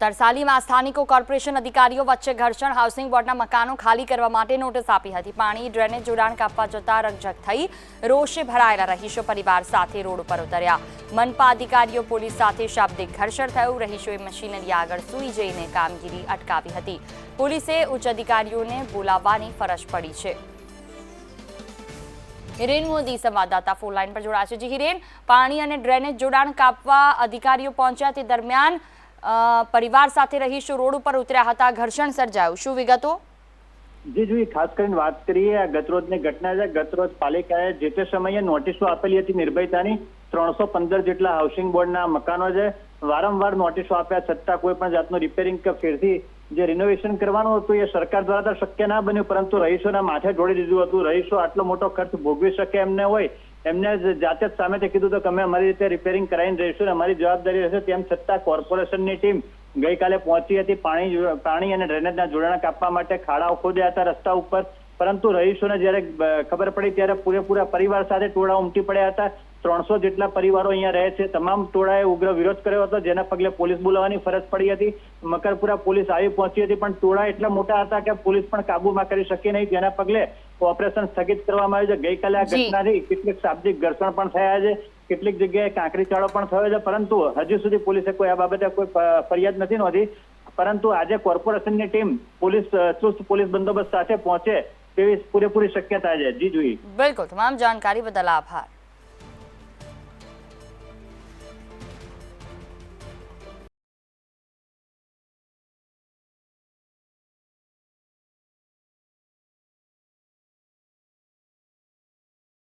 તરસાલીમાં સ્થાનિકો, કોર્પોરેશન અધિકારીઓ વચ્ચે ઘર્ષણ હાઉસિંગ બોર્ડના મકાનો ખાલી કરવા માટે નોટિસ આપી હતી. પાણી ડ્રેનેજ જોડાણ કાપવા જતા રકઝક થઈ રોષે ભરાયેલા રહીશો પરિવાર સાથે રોડ ઉપર ઉતર્યા. મનપા અધિકારીઓ પોલીસ સાથે શાબ્દિક ઘર્ષણ થયું. રહીશોએ મશીનરી આગળ સૂઈ જઈને કામગીરી અટકાવી હતી. પોલીસે ઉચ્ચ અધિકારીઓને બોલાવવાની ફરજ પડી છે. હિરેન મોદી સંવાદદાતા ફોન લાઈન પર જોડાશે જી હિરેન, પાણી અને ડ્રેનેજ જોડાણ કાપવા અધિકારીઓ પહોંચ્યા તે દરમિયાન પરિવાર સાથે રહીશું, રોડ ઉપર ઉતર્યા હતા, ઘર્ષણ સર્જાયું. શું વિગતો? જી જોઈએ ખાસ કરીને વાત કરીએ, આ ગતરોજની ઘટના છે. ગતરોજ પાલિકાએ જે તે સમયે નોટિસો આપેલી હતી નિર્ભયતાની, ત્રણસો પંદર જેટલા હાઉસિંગ બોર્ડના મકાનો છે. વારંવાર નોટિસો આપ્યા છતાં કોઈ પણ જાતનું રિપેરિંગ કે ફેરથી જે રિનોવેશન કરવાનું હતું, એ સરકાર દ્વારા તો શક્ય ના બન્યું, પરંતુ રહીશોના માથે જોડી દીધું હતું. રહીશો આટલો મોટો ખર્ચ ભોગવી શકે એમને હોય એમને જાતે જ સામેથી કીધું તો અમે અમારી રીતે રિપેરિંગ કરાવીને રહીશું અમારી જવાબદારી રહેશે તેમ છતાં કોર્પોરેશનની ટીમ ગઈકાલે પહોંચી હતી પાણી પાણી અને ડ્રેનેજના જોડાણ કાપવા માટે ખાડાઓ ખોદ્યા હતા રસ્તા ઉપર. પરંતુ રહીશોને જ્યારે ખબર પડી ત્યારે પૂરેપૂરા પરિવાર સાથે ટોળા ઉમટી પડ્યા હતા. ત્રણસો જેટલા પરિવારો અહીંયા રહે છે. તમામ ટોળાએ ઉગ્ર વિરોધ કર્યો હતો જેના પગલે પોલીસ બોલાવવાની ફરજ પડી હતી. મકરપુરા પોલીસ આવી પહોંચી હતી પણ ટોળા એટલા મોટા હતા કે પોલીસ પણ કાબુમાં કરી શકી નહીં. જેના પગલે ઓપરેશન સ્થગિત કરવામાં આવ્યું છે. ગઈકાલે આ ઘટનાથી કેટલીક શાબ્દિક ઘર્ષણ પણ થયા છે. કેટલીક જગ્યાએ કાંકરી ચાળો પણ થયો છે. પરંતુ હજુ સુધી પોલીસે કોઈ આ બાબતે કોઈ ફરિયાદ નથી નોંધી. પરંતુ આજે કોર્પોરેશનની ટીમ પોલીસ ચુસ્ત પોલીસ બંદોબસ્ત સાથે પહોંચે તેવી પૂરેપૂરી શક્યતા છે. જી જોઈ બિલકુલ. તમામ જાણકારી બદલ આભાર.